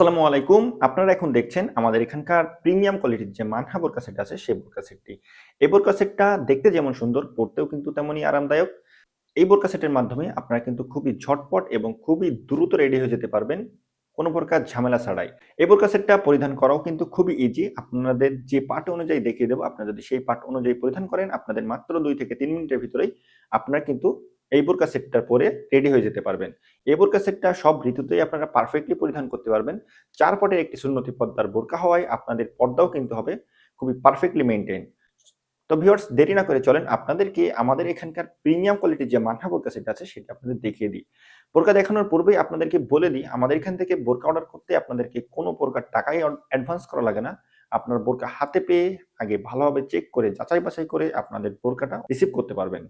আসসালামু আলাইকুম। আপনারা এখন দেখছেন আমাদের এখানকার প্রিমিয়াম কোয়ালিটির যে মানহা বোরকা সেট আছে, সেই বোরকা সেটটি। এই বোরকা সেটটা দেখতে যেমন সুন্দর পড়তেও কিন্তু তেমনই আরামদায়ক। এই বোরকা সেটের মাধ্যমে আপনারা কিন্তু খুবই ঝটপট এবং খুবই দ্রুত রেডি হয়ে যেতে পারবেন, কোনো প্রকার ঝামেলা ছাড়াই। এই বোরকা সেটটা পরিধান করাও কিন্তু খুবই ইজি আপনাদের যে পার্ট অনুযায়ী দেখিয়ে দেবো, আপনারা যদি সেই পার্ট অনুযায়ী পরিধান করেন, আপনাদের মাত্র দুই থেকে তিন মিনিটের ভিতরেই আপনারা কিন্তু এই বোরকা সেটটা পরে রেডি হয়ে যেতে পারবেন। এই বোরকা সেটটা সব ঋতুতেই আপনারা পারফেক্টলি পরিধান করতে পারবেন। চার পটের একটি সুন্নতি পর্দার বোরকা হওয়ায় আপনাদের পর্দাও কিন্তু হবে খুবই পারফেক্টলি মেনটেন তো ভিউয়ার্স দেরি না করে চলেন, আপনাদেরকে আমাদের এখানকার প্রিমিয়াম কোয়ালিটির যে মাঠা বোরকা সেট আছে, সেটা আপনাদের দেখিয়ে দিই। বোরকা দেখানোর পূর্বেই আপনাদেরকে বলে দিই, আমাদের এখান থেকে বোরকা অর্ডার করতে আপনাদেরকে কোনো প্রকার টাকাই অ্যাডভান্স করা লাগে না। আপনার বোরকা হাতে পেয়ে আগে ভালোভাবে চেক করে যাচাই বাছাই করে আপনাদের বোরকাটা রিসিভ করতে পারবেন।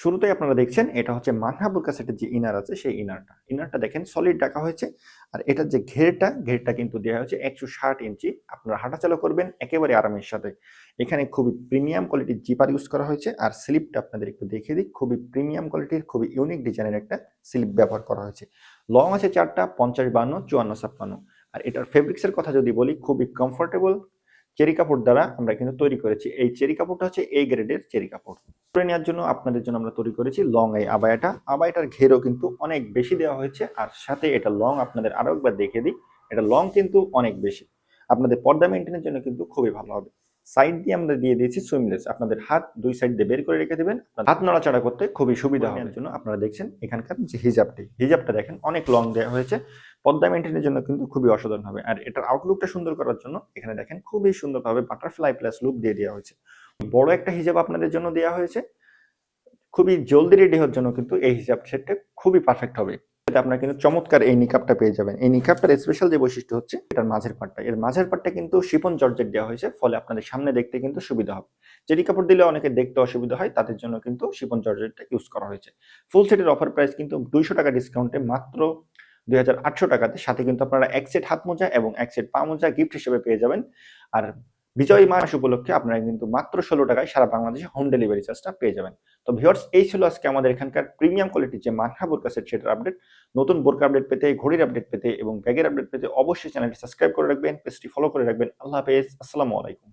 শুরুতেই আপনারা দেখছেন এটা হচ্ছে মানহা বোরকা যে ইনার আছে সেই ইনারটা ইনারটা দেখেন সলিড ডাকা হয়েছে আর এটার যে ঘেরটা ঘেরটা কিন্তু দেওয়া হয়েছে একশো ষাট ইঞ্চি। আপনারা হাঁটাচলা করবেন একেবারে আরামের সাথে। এখানে খুবই প্রিমিয়াম কোয়ালিটির জিপার ইউজ করা হয়েছে আর স্লিপটা আপনাদের একটু দেখিয়ে দিই। খুবই প্রিমিয়াম কোয়ালিটির খুবই ইউনিক ডিজাইনের একটা স্লিপ ব্যবহার করা হয়েছে। লং আছে চারটা, পঞ্চাশ বান্ন, চুয়ান্ন ছাপ্পান্ন। আর এটার ফেব্রিক্সের কথা যদি বলি, খুবই কমফোর্টেবল চেরি কাপড় দ্বারা আমরা কিন্তু তৈরি করেছি। এই চেরি কাপড়টা হচ্ছে এই গ্রেডের চেরি কাপড়। করে নেওয়ার জন্য আপনাদের জন্য আমরা তৈরি করেছি লং এই আবায়াটা। আবায়াটার ঘেরও কিন্তু অনেক বেশি দেওয়া হয়েছে আর সাথে এটা লং আপনাদের আরও একবার দেখে দিই। এটা লং কিন্তু অনেক বেশি। আপনাদের পর্দা মেনটেনের জন্য কিন্তু খুবই ভালো হবে। সাইড দিয়ে আমরা দিয়ে দিয়েছি সুইমলেস আপনাদের হাত দুই সাইড দিয়ে বের করে রেখে দেবেন। হাত নড়াচড়া করতে খুবই সুবিধা হবে। জন্য আপনারা দেখছেন এখানকার যে হিজাবটি। হিজাবটা দেখেন অনেক লং দেওয়া হয়েছে। পদ্মা মেনটেনের জন্য কিন্তু খুবই অসাধারণ হবে। আর এটার আউটলুকটা সুন্দর করার জন্য এখানে দেখেন খুবই সুন্দরভাবে বাটারফ্লাই প্লাস লুক দিয়ে দেওয়া হয়েছে। বড় একটা হিজাব আপনাদের জন্য দেওয়া হয়েছে। খুবই জলদি রেডি হওয়ার জন্য কিন্তু এই হিসাব সেটটা খুবই পারফেক্ট হবে। আপনারা কিন্তু চমৎকার এই নিকাপটা পেয়ে যাবেন। এই নিকাপটার স্পেশাল যে বৈশিষ্ট্য হচ্ছে, এটার মাঝের পাটটা এর মাঝের পাটটা কিন্তু শিপন জর্জেট দেওয়া হয়েছে, ফলে আপনাদের সামনে দেখতে কিন্তু সুবিধা হবে। যেটি কাপড় দিলে অনেকে দেখতে অসুবিধা হয়, তাদের জন্য কিন্তু শিপন জর্জেটটা ইউজ করা হয়েছে। ফুল সেটের অফার প্রাইস কিন্তু দুইশো টাকা ডিসকাউন্টে মাত্র দুই হাজার আটশো টাকাতে। সাথে কিন্তু আপনারা এক সেট হাত মোজা এবং এক সেট পা মোজা গিফট হিসেবে পেয়ে যাবেন। আর বিজয় মাস উপলক্ষে আপনারা কিন্তু মাত্র ষোলো টাকায় সারা বাংলাদেশে হোম ডেলিভারি চার্জটা পেয়ে যাবেন। তো ভিওর্স এই ছিল আজকে আমাদের এখানকার প্রিমিয়াম কোয়ালিটির যে মানহা বোরকা সেট সেটার আপডেট নতুন বোরকা আপডেট পেতে, ঘড়ির আপডেট পেতে এবং ব্যাগের আপডেট পেতে অবশ্যই চ্যানেলটি সাবস্ক্রাইব করে রাখবেন পেজটি ফলো করে রাখবেন। আল্লাহ হাফেজ, আসসালামু আলাইকুম।